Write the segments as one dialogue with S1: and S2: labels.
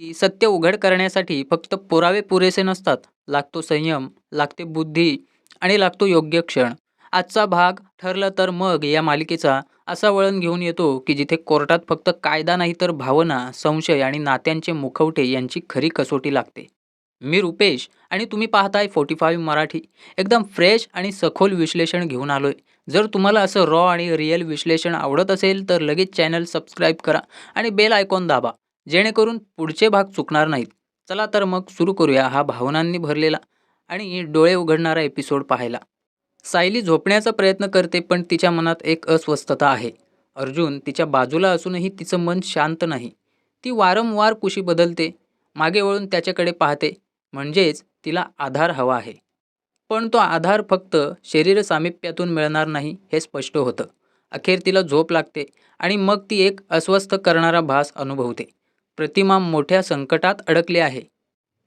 S1: की सत्य उघड करण्यासाठी फक्त पुरावे पुरेसे नसतात. लागतो संयम लागते बुद्धी आणि लागतो योग्य क्षण. आजचा भाग ठरलं तर मग या मालिकेचा असा वळण घेऊन येतो की जिथे कोर्टात फक्त कायदा नाही तर भावना संशय आणि नात्यांचे मुखवटे यांची खरी कसोटी लागते. मी रुपेश आणि तुम्ही पाहताय फोर्टी फाईव्ह मराठी. एकदम फ्रेश आणि सखोल विश्लेषण घेऊन आलोय. जर तुम्हाला असं रॉ आणि रिअल विश्लेषण आवडत असेल तर लगेच चॅनल सबस्क्राईब करा आणि बेल आयकॉन दाबा. जेणेकरून पुढचे भाग चुकणार नाहीत. चला तर मग सुरू करूया हा भावनांनी भरलेला आणि डोळे उघडणारा एपिसोड पाहायला. सायली झोपण्याचा प्रयत्न करते पण तिच्या मनात एक अस्वस्थता आहे. अर्जुन तिच्या बाजूला असूनही तिचं मन शांत नाही. ती वारंवार कुशी बदलते मागे वळून त्याच्याकडे पाहते. म्हणजेच तिला आधार हवा आहे. पण तो आधार फक्त शरीर सामिप्यातून मिळणार नाही हे स्पष्ट होतं. अखेर तिला झोप लागते आणि मग ती एक अस्वस्थ करणारा भास अनुभवते. प्रतिमा मोठ्या संकटात अडकली आहे.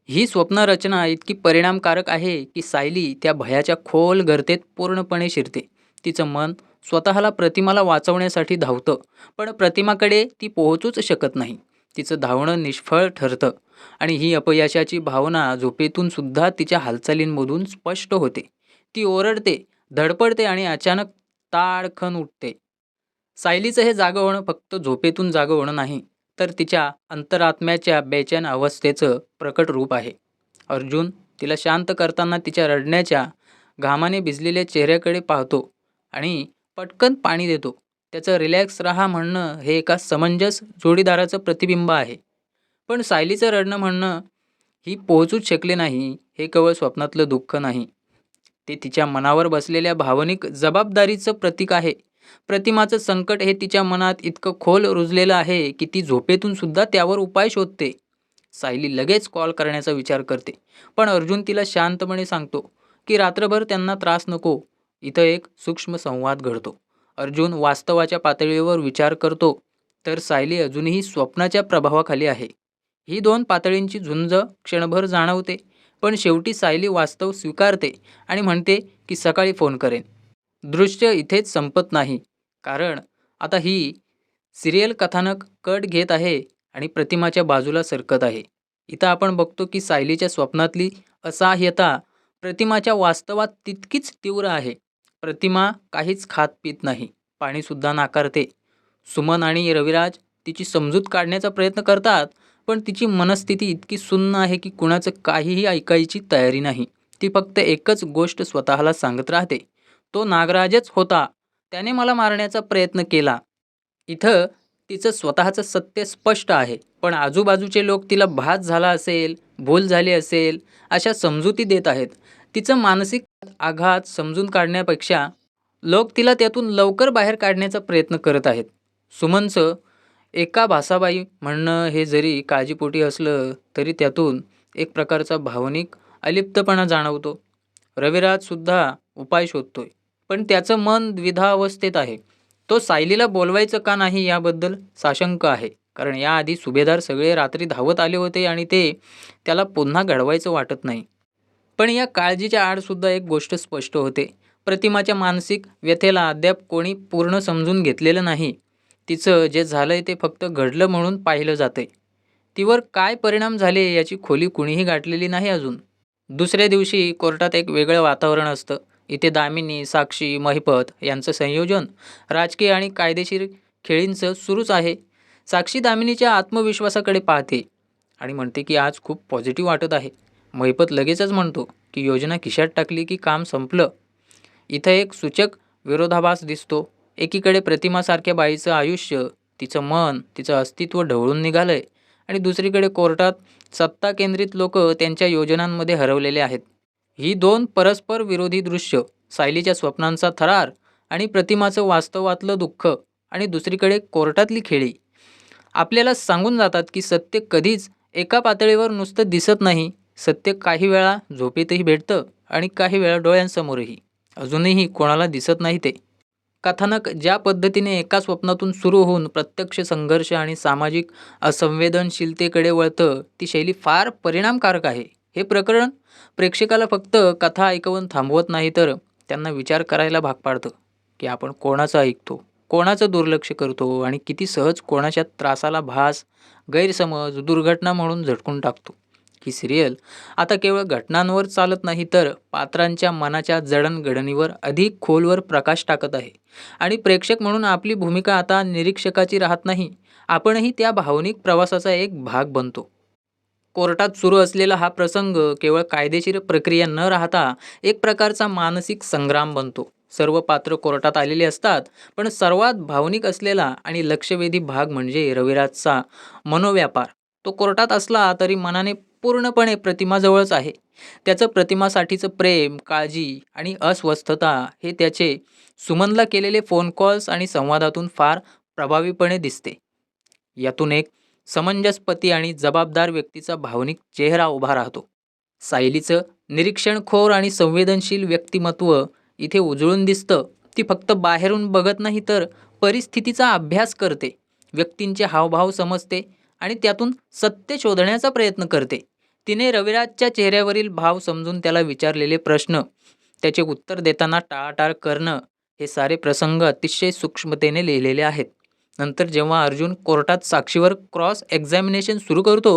S1: ही स्वप्नरचना इतकी परिणामकारक आहे की सायली त्या भयाच्या खोल गर्तेत पूर्णपणे शिरते. तिचं मन स्वतःला प्रतिमाला वाचवण्यासाठी धावतं पण प्रतिमाकडे ती पोहोचूच शकत नाही. तिचं धावणं निष्फळ ठरतं आणि ही अपयशाची भावना झोपेतून सुद्धा तिच्या हालचालींमधून स्पष्ट होते. ती ओरडते धडपडते आणि अचानक ताडखन उठते. सायलीचं हे जागं होणं फक्त झोपेतून जागं होणं नाही तर तिच्या अंतरात्म्याच्या बेचैन अवस्थेचं प्रकट रूप आहे. अर्जुन तिला शांत करताना तिच्या रडण्याच्या घामाने भिजलेल्या चेहऱ्याकडे पाहतो आणि पटकन पाणी देतो. त्याचं रिलॅक्स राहा म्हणणं हे एका समंजस जोडीदाराचं प्रतिबिंब आहे. पण सायलीचं रडणं म्हणणं ही पोहोचूच शकले नाही हे केवळ स्वप्नातलं दुःख नाही. ते तिच्या मनावर बसलेल्या भावनिक जबाबदारीचं प्रतीक आहे. प्रतिमाचं संकट हे तिच्या मनात इतकं खोल रुजलेलं आहे की ती झोपेतून सुद्धा त्यावर उपाय शोधते. सायली लगेच कॉल करण्याचा विचार करते. पण अर्जुन तिला शांतपणे सांगतो की रात्रभर त्यांना त्रास नको. इथं एक सूक्ष्म संवाद घडतो. अर्जुन वास्तवाच्या पातळीवर विचार करतो तर सायली अजूनही स्वप्नाच्या प्रभावाखाली आहे. ही दोन पातळींची झुंज क्षणभर जाणवते पण शेवटी सायली वास्तव स्वीकारते आणि म्हणते की सकाळी फोन करेन. दृश्य इथेच संपत नाही. कारण आता ही सिरियल कथानक कट घेत आहे आणि प्रतिमाच्या बाजूला सरकत आहे. इथं आपण बघतो की सायलीच्या स्वप्नातली असहाय्यता प्रतिमाच्या वास्तवात तितकीच तीव्र आहे. प्रतिमा काहीच खात पित नाही. पाणीसुद्धा नाकारते. सुमन आणि रविराज तिची समजूत काढण्याचा प्रयत्न करतात पण तिची मनस्थिती इतकी सुन्न आहे की कुणाचं काहीही ऐकायची तयारी नाही. ती फक्त एकच गोष्ट स्वतःला सांगत राहते. तो नागराजच होता. त्याने मला मारण्याचा प्रयत्न केला. इथं तिचं स्वतःचं सत्य स्पष्ट आहे. पण आजूबाजूचे लोक तिला भात झाला असेल भूल झाली असेल अशा समजुती देत आहेत. तिचं मानसिक आघात समजून काढण्यापेक्षा लोक तिला त्यातून लवकर बाहेर काढण्याचा प्रयत्न करत आहेत. सुमनचं एका भासाबाई म्हणणं हे जरी काळजीपोटी असलं तरी त्यातून एक प्रकारचा भावनिक अलिप्तपणा जाणवतो. रविराजसुद्धा उपाय शोधतोय. पण त्याचं मन द्विधा अवस्थेत आहे. तो सायलीला बोलवायचं का नाही याबद्दल साशंक आहे. कारण याआधी सुभेदार सगळे रात्री धावत आले होते आणि ते त्याला पुन्हा घडवायचं वाटत नाही. पण या काळजीच्या आडसुद्धा एक गोष्ट स्पष्ट होते. प्रतिमाच्या मानसिक व्यथेला अद्याप कोणी पूर्ण समजून घेतलेलं नाही. तिचं जे झालं आहे ते फक्त घडलं म्हणून पाहिलं जातंय. तिवर काय परिणाम झाले याची खोली कुणीही गाठलेली नाही अजून. दुसऱ्या दिवशी कोर्टात एक वेगळं वातावरण असतं. इथे दामिनी साक्षी महिपत यांचं संयोजन राजकीय आणि कायदेशीर खेळींचं सुरूच आहे. साक्षी दामिनीच्या आत्मविश्वासाकडे पाहते आणि म्हणते की आज खूप पॉझिटिव्ह वाटत आहे. महिपत लगेचच म्हणतो की योजना खिशात टाकली की काम संपलं. इथं एक सूचक विरोधाभास दिसतो. एकीकडे प्रतिमासारख्या बाईचं आयुष्य तिचं मन तिचं अस्तित्व ढवळून निघालं आहे आणि दुसरीकडे कोर्टात सत्ता केंद्रित लोक त्यांच्या योजनांमध्ये हरवलेले आहेत. ही दोन परस्पर विरोधी दृश्य सायलीच्या स्वप्नांचा थरार आणि प्रतिमाचं वास्तवातलं दुःख आणि दुसरीकडे कोर्टातली खेळी. आपल्याला सांगून जातात की सत्य कधीच एका पातळीवर नुसतं दिसत नाही सत्य काही वेळा झोपेतही भेटतं आणि काही वेळा डोळ्यांसमोरही. अजूनही कोणाला दिसत नाही ते. कथानक ज्या पद्धतीने एका स्वप्नातून सुरू होऊन प्रत्यक्ष संघर्ष आणि सामाजिक असंवेदनशीलतेकडे वळतं ती शैली फार परिणामकारक आहे. हे प्रकरण प्रेक्षकाला फक्त कथा ऐकवून थांबवत नाही तर त्यांना विचार करायला भाग पाडतं की आपण कोणाचं ऐकतो कोणाचं दुर्लक्ष करतो आणि किती सहज कोणाच्या त्रासाला भास गैरसमज दुर्घटना म्हणून झटकून टाकतो. ही सिरियल आता केवळ घटनांवर चालत नाही तर पात्रांच्या मनाच्या जडणघडणीवर अधिक खोलवर प्रकाश टाकत आहे. आणि प्रेक्षक म्हणून आपली भूमिका आता निरीक्षकाची राहत नाही आपणही त्या भावनिक प्रवासाचा एक भाग बनतो. कोर्टात सुरू असलेला हा प्रसंग केवळ कायदेशीर प्रक्रिया न राहता एक प्रकारचा मानसिक संग्राम बनतो. सर्व पात्र कोर्टात आलेले असतात पण सर्वात भावनिक असलेला आणि लक्षवेधी भाग म्हणजे रविराजचा मनोव्यापार. तो कोर्टात असला तरी मनाने पूर्णपणे प्रतिमाजवळच आहे. त्याचं प्रतिमासाठीचं प्रेम काळजी आणि अस्वस्थता हे त्याचे सुमनला केलेले फोन कॉल्स आणि संवादातून फार प्रभावीपणे दिसते. यातून एक समंजसपती आणि जबाबदार व्यक्तीचा भावनिक चेहरा उभा राहतो. सायलीचं निरीक्षणखोर आणि संवेदनशील व्यक्तिमत्व इथे उजळून दिसतं. ती फक्त बाहेरून बघत नाही तर परिस्थितीचा अभ्यास करते. व्यक्तींचे हावभाव समजते आणि त्यातून सत्य शोधण्याचा प्रयत्न करते. तिने रविराजच्या चेहऱ्यावरील भाव समजून त्याला विचारलेले प्रश्न त्याचे उत्तर देताना टाळाटाळ करणं हे सारे प्रसंग अतिशय सूक्ष्मतेने लिहिलेले आहेत. नंतर जेव्हा अर्जुन कोर्टात साक्षीवर क्रॉस एक्झामिनेशन सुरू करतो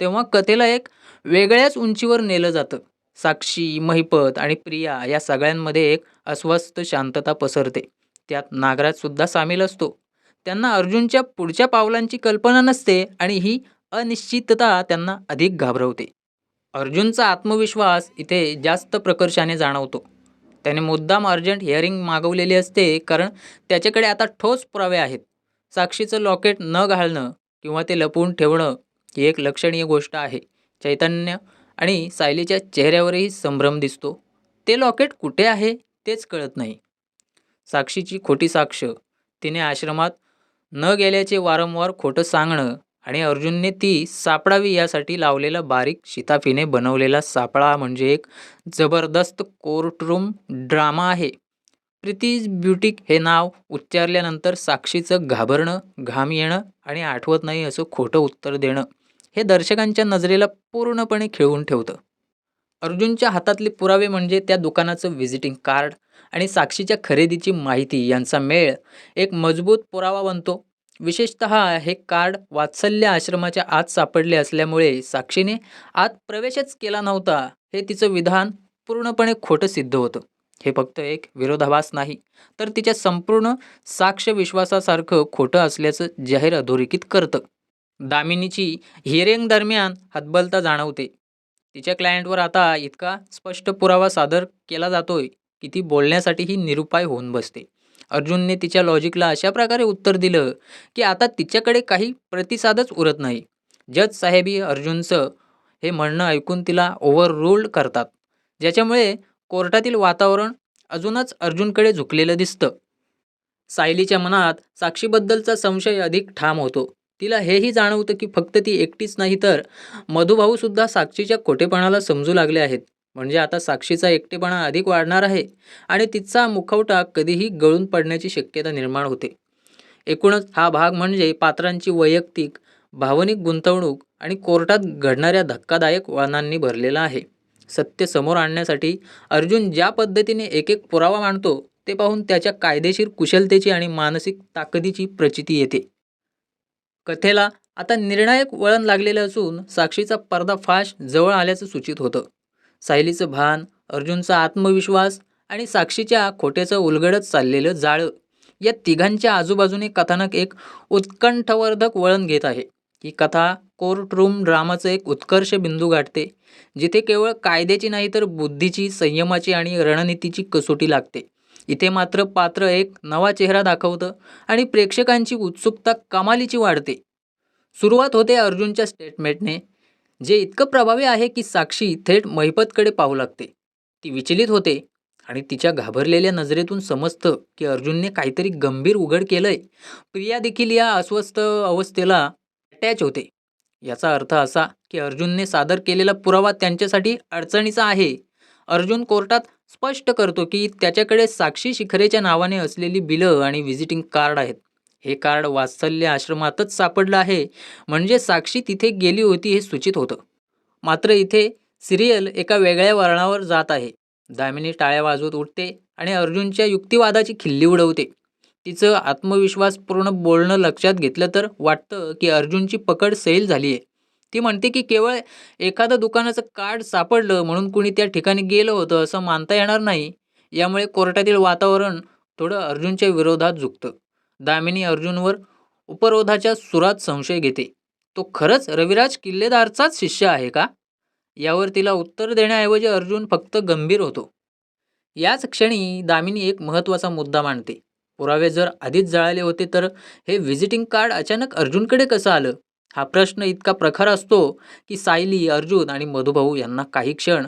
S1: तेव्हा कथेला एक वेगळ्याच उंचीवर नेलं जातं. साक्षी महिपत आणि प्रिया या सगळ्यांमध्ये एक अस्वस्थ शांतता पसरते. त्यात नागराजसुद्धा सामील असतो. त्यांना अर्जुनच्या पुढच्या पावलांची कल्पना नसते आणि ही अनिश्चितता त्यांना अधिक घाबरवते. अर्जुनचा आत्मविश्वास इथे जास्त प्रकर्षाने जाणवतो. त्याने मुद्दाम अर्जंट हिअरिंग मागवलेली असते कारण त्याच्याकडे आता ठोस पुरावे आहेत. साक्षीचं लॉकेट न घालणं किंवा ते लपवून ठेवणं ही एक लक्षणीय गोष्ट आहे. चैतन्य आणि सायलीच्या चेहऱ्यावरही संभ्रम दिसतो. ते लॉकेट कुठे आहे तेच कळत नाही. साक्षीची खोटी साक्ष तिने आश्रमात न गेल्याचे वारंवार खोटं सांगणं आणि अर्जुनने ती सापडावी यासाठी लावलेला बारीक शिताफीने बनवलेला सापळा म्हणजे एक जबरदस्त कोर्टरूम ड्रामा आहे. प्रितीज ब्युटिक हे नाव उच्चारल्यानंतर साक्षीचं घाबरणं घाम येणं आणि आठवत नाही असं खोटं उत्तर देणं हे दर्शकांच्या नजरेला पूर्णपणे खिळवून ठेवतं. अर्जुनच्या हातातले पुरावे म्हणजे त्या दुकानाचं व्हिजिटिंग कार्ड आणि साक्षीच्या खरेदीची माहिती यांचा मेळ एक मजबूत पुरावा बनतो. विशेषत हे कार्ड वात्सल्य आश्रमाच्या आत सापडले असल्यामुळे साक्षीने आत प्रवेशच केला नव्हता हे तिचं विधान पूर्णपणे खोटं सिद्ध होतं. हे फक्त एक विरोधाभास नाही तर तिच्या संपूर्ण साक्ष विश्वासासारखं खोटं असल्याचं जाहीर अधोरेखित करतं. दामिनीची हिअरिंग दरम्यान हतबलता जाणवते. तिच्या क्लायंटवर आता इतका स्पष्ट पुरावा सादर केला जातोय की ती बोलण्यासाठीही निरुपाय होऊन बसते. अर्जुनने तिच्या लॉजिकला अशा प्रकारे उत्तर दिलं की आता तिच्याकडे काही प्रतिसादच उरत नाही. जज साहेबी अर्जुनचं हे म्हणणं ऐकून तिला ओव्हर रूल्ड करतात. ज्याच्यामुळे कोर्टातील वातावरण अजूनच अर्जुनकडे झुकलेलं दिसतं. सायलीच्या मनात साक्षीबद्दलचा संशय अधिक ठाम होतो. तिला हेही जाणवतं की फक्त ती एकटीच नाही तर मधुभाऊसुद्धा साक्षीच्या खोटेपणाला समजू लागले आहेत. म्हणजे आता साक्षीचा एकटेपणा अधिक वाढणार आहे आणि तिचा मुखवटा कधीही गळून पडण्याची शक्यता निर्माण होते. एकूणच हा भाग म्हणजे पात्रांची वैयक्तिक भावनिक गुंतवणूक आणि कोर्टात घडणाऱ्या धक्कादायक वळणांनी भरलेला आहे. सत्य समोर आणण्यासाठी अर्जुन ज्या पद्धतीने एक एक पुरावा मांडतो ते पाहून त्याच्या कायदेशीर कुशलतेची आणि मानसिक ताकदीची प्रचिती येते. कथेला आता निर्णायक वळण लागलेलं असून साक्षीचा पर्दाफाश जवळ आल्याचं सूचित होतं. सायलीचं भान अर्जुनचा आत्मविश्वास आणि साक्षीच्या खोट्याचं उलगडत चाललेलं जाळं या तिघांच्या आजूबाजूने कथानक एक उत्कंठवर्धक वळण घेत आहे. ही कथा कोर्टरूम ड्रामाचं एक उत्कर्ष बिंदू गाठते जिथे केवळ कायद्याची नाही तर बुद्धीची संयमाची आणि रणनीतीची कसोटी लागते. इथे मात्र पात्र एक नवा चेहरा दाखवतं आणि प्रेक्षकांची उत्सुकता कमालीची वाढते. सुरुवात होते अर्जुनच्या स्टेटमेंटने जे इतकं प्रभावी आहे की साक्षी थेट महिपतकडे पाहू लागते. ती विचलित होते आणि तिच्या घाबरलेल्या नजरेतून समजतं की अर्जुनने काहीतरी गंभीर उघड केलंय. प्रिया देखील या अस्वस्थ अवस्थेला अटॅच होते. याचा अर्थ असा की अर्जुनने सादर केलेला पुरावा त्यांच्यासाठी अडचणीचा आहे. अर्जुन कोर्टात स्पष्ट करतो की त्याच्याकडे साक्षी शिखरेच्या नावाने असलेली बिलं आणि व्हिजिटिंग कार्ड आहेत. हे कार्ड वात्सल्य आश्रमातच सापडलं आहे. म्हणजे साक्षी तिथे गेली होती हे सूचित होतं. मात्र इथे सिरियल एका वेगळ्या वळणावर जात आहे. दामिनी टाळ्या वाजवत उठते आणि अर्जुनच्या युक्तिवादाची खिल्ली उडवते. तिचं आत्मविश्वासपूर्ण बोलणं लक्षात घेतलं तर वाटतं की अर्जुनची पकड सैल झाली आहे ती म्हणते की केवळ एखादं दुकानाचं कार्ड सापडलं म्हणून कुणी त्या ठिकाणी गेलं होतं असं मानता येणार नाही. यामुळे कोर्टातील वातावरण थोडं अर्जुनच्या विरोधात झुकतं. दामिनी अर्जुनवर उपरोधाच्या सुरात संशय घेते. तो खरंच रविराज किल्लेदारचाच शिष्य आहे का? यावर तिला उत्तर देण्याऐवजी अर्जुन फक्त गंभीर होतो. याच क्षणी दामिनी एक महत्त्वाचा मुद्दा मांडते. पुरावे जर आधीच जळाले होते तर हे व्हिजिटिंग कार्ड अचानक अर्जुनकडे कसं आलं? हा प्रश्न इतका प्रखर असतो की सायली अर्जुन आणि मधुभाऊ यांना काही क्षण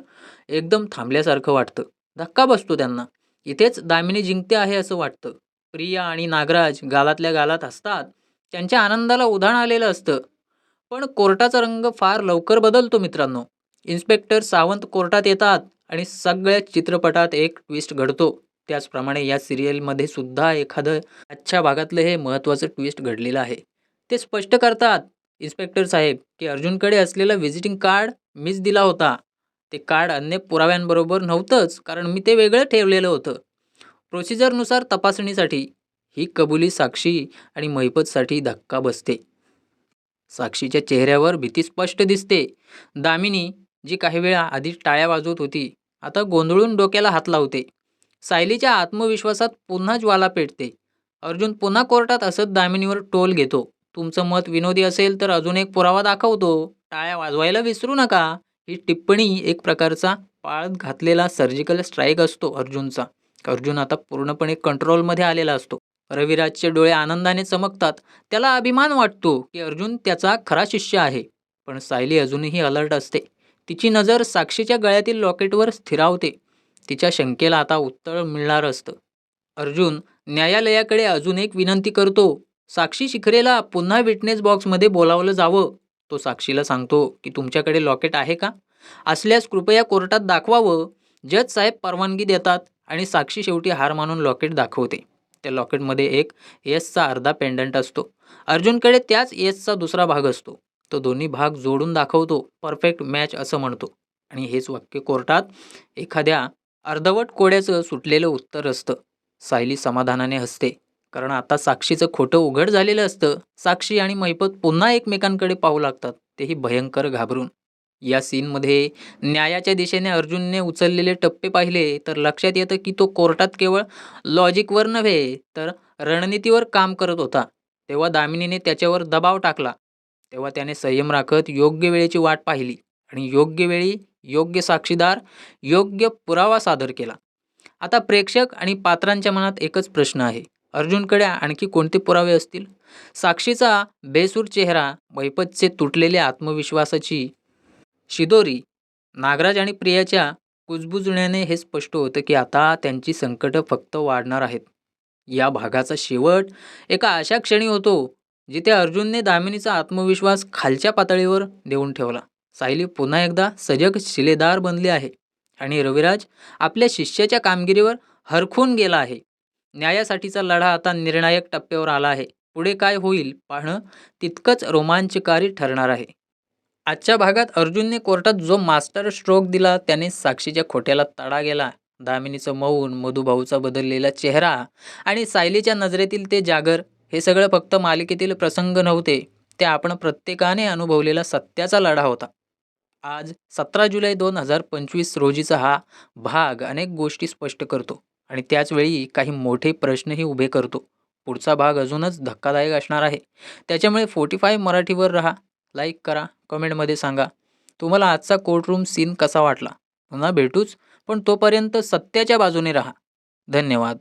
S1: एकदम थांबल्यासारखं वाटतं. धक्का बसतो त्यांना. इथेच दामिनी जिंकते आहे असं वाटतं. प्रिया आणि नागराज गालातल्या गालात असतात त्यांच्या आनंदाला उधाण आलेलं असतं. पण कोर्टाचा रंग फार लवकर बदलतो मित्रांनो. इन्स्पेक्टर सावंत कोर्टात येतात आणि सगळ्या चित्रपटात एक ट्विस्ट घडतो. त्याचप्रमाणे या सिरियलमध्ये सुद्धा एखादं आजच्या भागातलं हे महत्त्वाचं ट्विस्ट घडलेलं आहे. ते स्पष्ट करतात इन्स्पेक्टर साहेब की अर्जुनकडे असलेलं व्हिजिटिंग कार्ड मीच दिला होता. ते कार्ड अन्य पुराव्यांबरोबर नव्हतंच कारण मी ते वेगळं ठेवलेलं होतं. प्रोसिजरनुसार तपासणीसाठी ही कबुली साक्षी आणि महिपतसाठी धक्का बसते. साक्षीच्या चेहऱ्यावर भीती स्पष्ट दिसते. दामिनी जी काही वेळा आधी टाळ्या वाजवत होती आता गोंधळून डोक्याला हात लावते. सायलीच्या आत्मविश्वासात पुन्हा ज्वाला पेटते. अर्जुन पुन्हा कोर्टात असत दामिनीवर टोल घेतो. तुमचं मत विनोदी असेल तर अजून एक पुरावा दाखवतो. टाळ्या वाजवायला विसरू नका. ही टिप्पणी एक प्रकारचा पाळत घातलेला सर्जिकल स्ट्राईक असतो अर्जुनचा. अर्जुन आता पूर्णपणे कंट्रोलमध्ये आलेला असतो. रविराजचे डोळे आनंदाने चमकतात. त्याला अभिमान वाटतो की अर्जुन त्याचा खरा शिष्य आहे. पण सायली अजूनही अलर्ट असते. तिची नजर साक्षीच्या गळ्यातील लॉकेटवर स्थिरावते. तिच्या शंकेला आता उत्तर मिळणार असतं. अर्जुन न्यायालयाकडे अजून एक विनंती करतो. साक्षी शिखरेला पुन्हा विटनेस बॉक्समध्ये बोलावलं जावं. तो साक्षीला सांगतो की तुमच्याकडे लॉकेट आहे का? असल्यास कृपया कोर्टात दाखवावं. जज साहेब परवानगी देतात आणि साक्षी शेवटी हार मानून लॉकेट दाखवते. त्या लॉकेटमध्ये एक येसचा अर्धा पेंडंट असतो. अर्जुनकडे त्याच येसचा दुसरा भाग असतो. तो दोन्ही भाग जोडून दाखवतो. परफेक्ट मॅच असं म्हणतो. आणि हेच वाक्य कोर्टात एखाद्या अर्धवट कोड्याचं सुटलेलं उत्तर असतं. सायली समाधानाने हसते. कारण आता साक्षीचं खोटं उघड झालेलं असतं. साक्षी आणि महिपत पुन्हा एकमेकांकडे पाहू लागतात. तेही भयंकर घाबरून. या सीनमध्ये न्यायाच्या दिशेने अर्जुनने उचललेले टप्पे पाहिले तर लक्षात येतं की तो कोर्टात केवळ लॉजिकवर नव्हे तर रणनीतीवर काम करत होता. तेव्हा दामिनीने त्याच्यावर दबाव टाकला. तेव्हा त्याने संयम राखत योग्य वेळेची वाट पाहिली. आणि योग्य वेळी योग्य साक्षीदार योग्य पुरावा सादर केला. आता प्रेक्षक आणि पात्रांच्या मनात एकच प्रश्न आहे. अर्जुनकडे आणखी कोणते पुरावे असतील? साक्षीचा बेसूर चेहरा मैपतचे तुटलेल्या आत्मविश्वासाची शिदोरी नागराज आणि प्रियाच्या कुजबुजण्याने हे स्पष्ट होतं की आता त्यांची संकटं फक्त वाढणार आहेत. या भागाचा शेवट एका अशा क्षणी होतो जिथे अर्जुनने दामिनीचा आत्मविश्वास खालच्या पातळीवर देऊन ठेवला. सायली पुन्हा एकदा सजग शिलेदार बनली आहे आणि रविराज आपल्या शिष्याच्या कामगिरीवर हरखून गेला आहे. न्यायासाठीचा लढा आता निर्णायक टप्प्यावर आला आहे. पुढे काय होईल पाहणं तितकंच रोमांचकारी ठरणार आहे. आजच्या भागात अर्जुनने कोर्टात जो मास्टर स्ट्रोक दिला त्याने साक्षीच्या खोट्याला तडा गेला. दामिनीचं मौन मधुभाऊचा बदललेला चेहरा आणि सायलीच्या नजरेतील ते जागर हे सगळं फक्त मालिकेतील प्रसंग नव्हते. ते आपण प्रत्येकाने अनुभवलेला सत्याचा लढा होता. आज सतरा जुलै दोन हजार पंचवीस रोजीचा हा भाग अनेक गोष्टी स्पष्ट करतो आणि त्याचवेळी काही मोठे प्रश्नही उभे करतो. पुढचा भाग अजूनच धक्कादायक असणार आहे. त्याच्यामुळे फोर्टी फाय मराठीवर राहा. लाईक करा. कमेंटमध्ये सांगा. तुम्हाला आजचा कोर्टरूम सीन कसा वाटला? पुन्हा भेटूच. पण तोपर्यंत सत्याच्या बाजूने राहा. धन्यवाद.